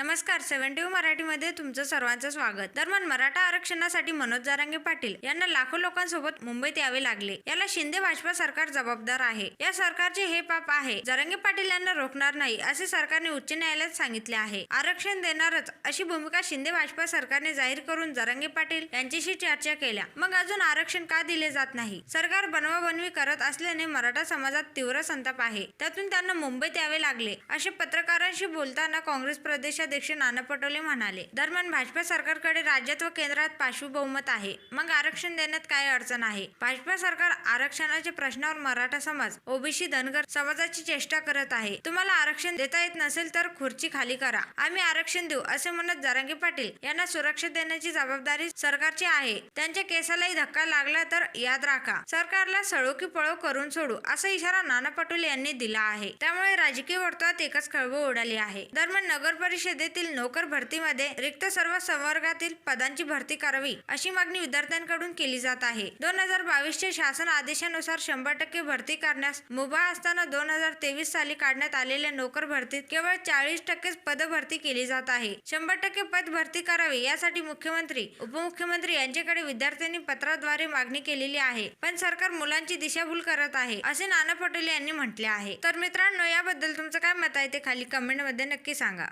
नमस्कार सेव्हन्टी मराठीमध्ये तुमचं सर्वांचं स्वागत. दरम्यान मराठा आरक्षणासाठी मनोज जारांगे पाटील यांना लाखो लोकांसोबत मुंबईत यावे लागले. याला शिंदे भाजपा सरकार जबाबदार आहे. या सरकारचे हे पाप आहे. जारांगे पाटील यांना रोखणार नाही असे सरकारने उच्च न्यायालयात सांगितले आहे. आरक्षण देणारच अशी भूमिका शिंदे भाजपा सरकारने जाहीर करून जारांगे पाटील यांच्याशी चर्चा केल्या. मग अजून आरक्षण का दिले जात नाही? सरकार बनवाबनवी करत असल्याने मराठा समाजात तीव्र संताप आहे. त्यातून त्यांना मुंबईत यावे लागले असे पत्रकारांशी बोलताना काँग्रेस प्रदेशात अध्यक्ष नाना पटोले म्हणाले दरम्यान भाजपा सरकारकडे राज्यात व केंद्रात पाशवी बहुमत आहे. मग आरक्षण देण्यात काय अडचण आहे? भाजपा सरकार आरक्षणाच्या प्रश्नावर मराठा समाज ओबीसी धनगर समाजाची चेष्टा करत आहे. तुम्हाला आरक्षण देता येत नसेल तर खुर्ची खाली करा. आम्ही आरक्षण देऊ असे म्हणत जरांगे पाटील यांना सुरक्षा देण्याची जबाबदारी सरकारची आहे. त्यांच्या केसालाही धक्का लागला तर याद राखा. सरकारला सळो की पळो करून सोडू असा इशारा नाना पटोले यांनी दिला आहे. त्यामुळे राजकीय वर्तुळात एकच खळबळ उडाली आहे. दरम्यान नगर परिषद परिषदेतील नोकर भरतीमध्ये रिक्त सर्व संवर्गातील पदांची भरती करावी अशी मागणी विद्यार्थ्यांकडून केली जात आहे. दोन हजार बावीसच्या शासन आदेशानुसार शंभर टक्के भरती करण्यास मुभा असताना दोन हजार तेवीस साली काढण्यात आलेल्या नोकर भरतीत केवळ चाळीस टक्केच पद भरती केली जात आहे. शंभर टक्के पद भरती करावी यासाठी मुख्यमंत्री उपमुख्यमंत्री यांच्याकडे विद्यार्थ्यांनी पत्राद्वारे मागणी केलेली आहे. पण सरकार मुलांची दिशाभूल करत आहे असे नाना पटोले यांनी म्हटले आहे. तर मित्रांनो याबद्दल तुमचं काय मत आहे ते खाली कमेंटमध्ये नक्की सांगा.